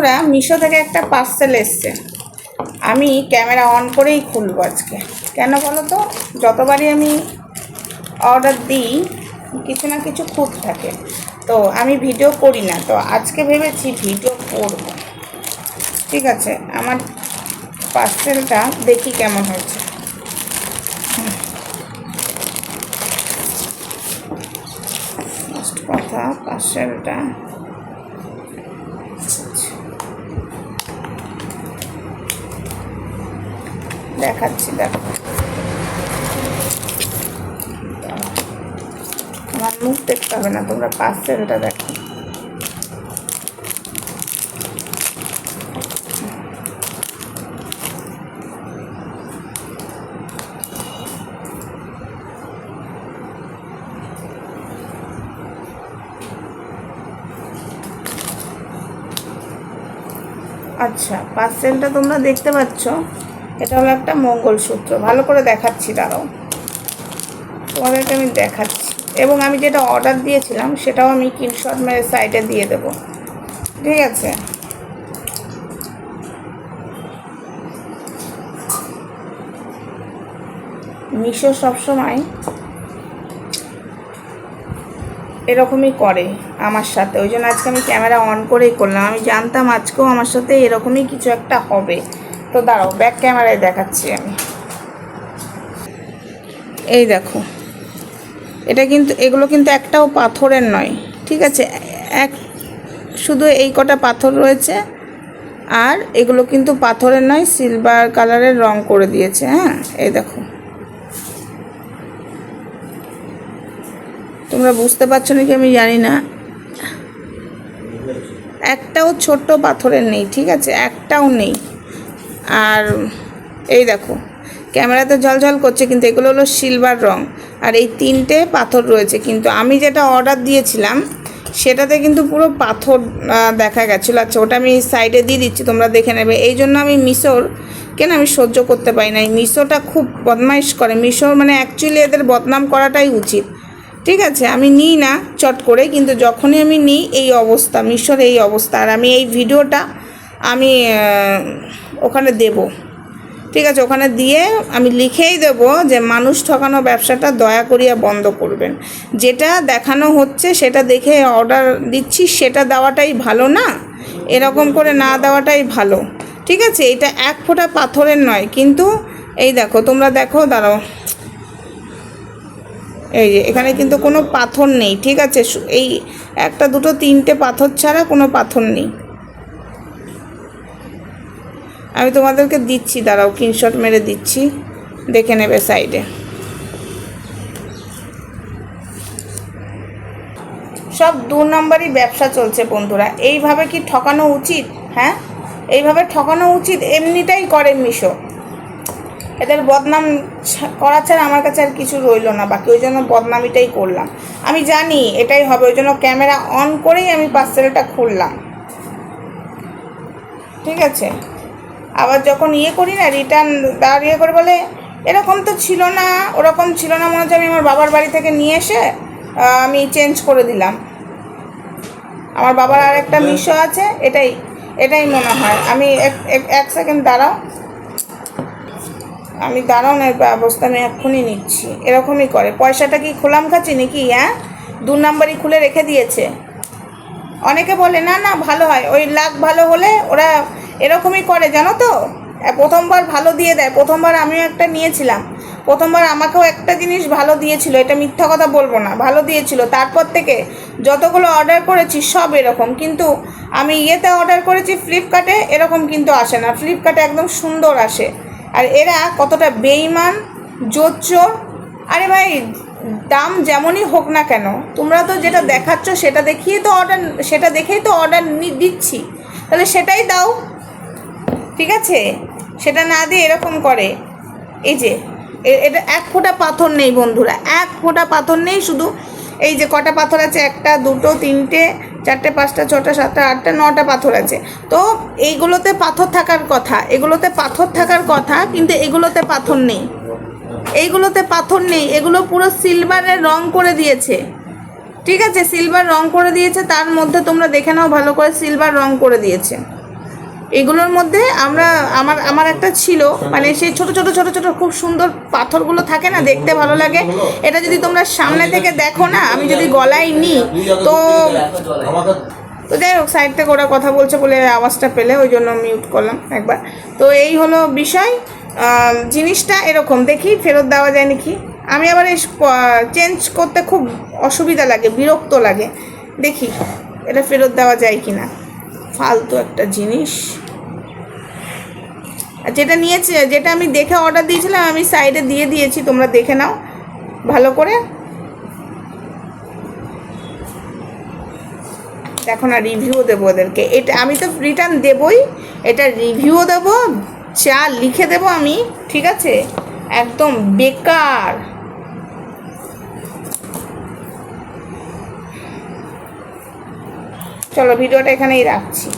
বন্ধুরা, মিশো থেকে একটা পার্সেল এসছে। আমি ক্যামেরা অন করেই খুলবো আজকে। কেন বলো তো? যতবারই আমি অর্ডার দিই, কিছু না কিছু খুঁত থাকে। তো আমি ভিডিও করি না। তো আজকে ভেবেছি ভিডিও করব। ঠিক আছে, আমার পার্সেলটা দেখি কেমন হয়েছে। কথা পার্সেলটা দেখাচ্ছি, দেখো। আমার মুখ দেখতে হবে না, তোমরা পার্সেলটা দেখো। আচ্ছা পার্সেলটা তোমরা দেখতে পাচ্ছ? এটা হলো একটা মঙ্গলসূত্র। ভালো করে দেখাচ্ছি, দাঁড়াও। তোমাদেরকে আমি দেখাচ্ছি। এবং আমি যেটা অর্ডার দিয়েছিলাম, সেটাও আমি স্ক্রিনশট মেরে সাইডে দিয়ে দেব। ঠিক আছে? মিশো সবসময় এরকমই করে আমার সাথে। ওই জন্য আজকে আমি ক্যামেরা অন করেই করলাম। আমি জানতাম আজকেও আমার সাথে এরকমই কিছু একটা হবে। তো দাঁড়াও ব্যাক ক্যামেরায় দেখাচ্ছি আমি। এই দেখো, এটা কিন্তু, এগুলো কিন্তু একটাও পাথরের নয়, ঠিক আছে? এক, শুধু এই কটা পাথর রয়েছে, আর এগুলো কিন্তু পাথরের নয় সিলভার কালারের রং করে দিয়েছে হ্যাঁ? এই দেখো। তোমরা বুঝতে পারছ নাকি আমি জানি না? একটাও ছোট্ট পাথরের নেই, ঠিক আছে? একটাও নেই। আর এই দেখো, ক্যামেরাতে ঝলঝল করছে, কিন্তু এগুলো হলো সিলভার রং। আর এই তিনটে পাথর রয়েছে, কিন্তু আমি যেটা অর্ডার দিয়েছিলাম, সেটাতে কিন্তু পুরো পাথর দেখা গেছিল। আচ্ছা ওটা আমি সাইডে দিয়ে দিচ্ছি, তোমরা দেখে নেবে। এই জন্য আমি মিশোর, কেন আমি সহ্য করতে পারি না? এই মিশোটা খুব বদমাইশ করে। মিশোর মানে অ্যাকচুয়ালি এদের বদনাম করাটাই উচিত। ঠিক আছে, আমি নিই না চট করে, কিন্তু যখনই আমি নিই, এই অবস্থা, মিশোর এই অবস্থা। আর আমি এই ভিডিওটা, আমি ওখানে দেব। ঠিক আছে, ওখানে দিয়ে আমি লিখেই দেব যে মানুষ ঠকানো ব্যবসাটা দয়া করিয়া বন্ধ করবেন। যেটা দেখানো হচ্ছে সেটা দেখে অর্ডার দিচ্ছি, সেটা দেওয়াটাই ভালো না? এরকম করে না দেওয়াটাই ভালো। ঠিক আছে, এটা এক ফোঁটা পাথরের নয়, কিন্তু এই দেখো, তোমরা দেখো, দাঁড়াও। এই যে, এখানে কিন্তু কোনো পাথর নেই, ঠিক আছে? এই একটা, দুটো, তিনটে পাথর ছাড়া কোনো পাথর নেই। আমি তোমাদেরকে দিচ্ছি, দাঁড়াও স্ক্রিনশট মেরে দিচ্ছি। দেখে নেবে সাইডে সব দু নম্বরই ব্যবসা চলছে বন্ধুরা। এইভাবে কি ঠকানো উচিত? হ্যাঁ? এইভাবে ঠকানো উচিত, এমনিটাই করে মিশো। এদের বদনাম করা ছাড়া আমার কাছে আর কিছু রইল না, বাকি ওই জন্য বদনামিটাই করলাম। আমি জানি এটাই হবে, ওই জন্য ক্যামেরা অন করেই আমি পার্সেলটা খুললাম। ঠিক আছে? আবার যখন ইয়ে করি না রিটার্ন দেওয়ার ইয়ে করে বলে, এরকম তো ছিল না, ওরকম ছিল না। মনে হচ্ছে আমি আমার বাবার বাড়ি থেকে নিয়ে এসে আমি চেঞ্জ করে দিলাম। আমার বাবার আর একটা মিশো আছে, এটাই এটাই মনে হয়। আমি এক সেকেন্ড দাঁড়াও। আমি দাঁড়াও না ব্যবস্থা আমি এক্ষুনি নিচ্ছি। এরকমই করে। পয়সাটা কি খোলাম খাচ্ছি নাকি হ্যাঁ? দু নাম্বারই খুলে রেখে দিয়েছে। অনেকে বলে, না না, ভালো হয়। ওই লাখ ভালো হলে ওরা এরকমই করে, জানো তো? প্রথমবার ভালো দিয়ে দেয়। প্রথমবার আমিও একটা নিয়েছিলাম। প্রথমবার আমাকেও একটা জিনিস ভালো দিয়েছিল, এটা মিথ্যা কথা বলব না, ভালো দিয়েছিল। তারপর থেকে যতগুলো অর্ডার করেছি, সব এরকম। কিন্তু আমি ইয়েতে অর্ডার করেছি ফ্লিপকার্টে এরকম কিন্তু আসে না। ফ্লিপকার্টে একদম সুন্দর আসে। আর এরা কতটা বেইমান জোচ্চোর আরে ভাই, দাম যেমনই হোক না কেন, তোমরা তো যেটা দেখাচ্ছ, সেটা দেখিয়ে তো অর্ডার সেটা দেখেই তো অর্ডার দিচ্ছি। তাহলে সেটাই দাও। ঠিক আছে? সেটা না দিয়ে এরকম করে। এই যে এটা এক ফোঁটা পাথর নেই বন্ধুরা, এক ফোঁটা পাথর নেই শুধু। এই যে কটা পাথর আছে? একটা, দুটো, তিনটে, চারটে, পাঁচটা, ছটা, সাতটা, আটটা, নটা পাথর আছে। তো এইগুলোতে পাথর থাকার কথা, এগুলোতে পাথর থাকার কথা, কিন্তু এগুলোতে পাথর নেই। এইগুলোতে পাথর নেই, এগুলো পুরো সিলভারের রং করে দিয়েছে। ঠিক আছে? সিলভার রং করে দিয়েছে, তার মধ্যে তোমরা দেখে নাও, ভালো করে সিলভার রং করে দিয়েছে। এগুলোর মধ্যে আমরা, আমার আমার একটা ছিল মানে সেই ছোট ছোট ছোট ছোট খুব সুন্দর পাথরগুলো থাকে না, দেখতে ভালো লাগে। এটা যদি তোমরা সামনে থেকে দেখো না, আমি যদি গলায় নিই, তো তো যাই হোক সাইড থেকে ওরা কথা বলছে বলে আওয়াজটা পেলে, ওই জন্য মিউট করলাম একবার। তো এই হলো বিষয়। জিনিসটা এরকম, দেখি ফেরত দেওয়া যায় নাকি? আমি আবার এই চেঞ্জ করতে খুব অসুবিধা লাগে, বিরক্ত লাগে। দেখি, এটা ফেরত দেওয়া যায় কি না ফালতু একটা জিনিস। যেটা নিয়েছে, যেটা আমি দেখে অর্ডার দিয়েছিলাম, আমি সাইডে দিয়ে দিয়েছি, তোমরা দেখে নাও। ভালো করে। দেখো না রিভিউ দেবো ওদেরকে। এটা আমি তো রিটার্ন দেবই। এটা রিভিউও দেবো, যা লিখে দেবো আমি, ঠিক আছে? একদম বেকার। চলো, ভিডিওটা এখানেই রাখছি।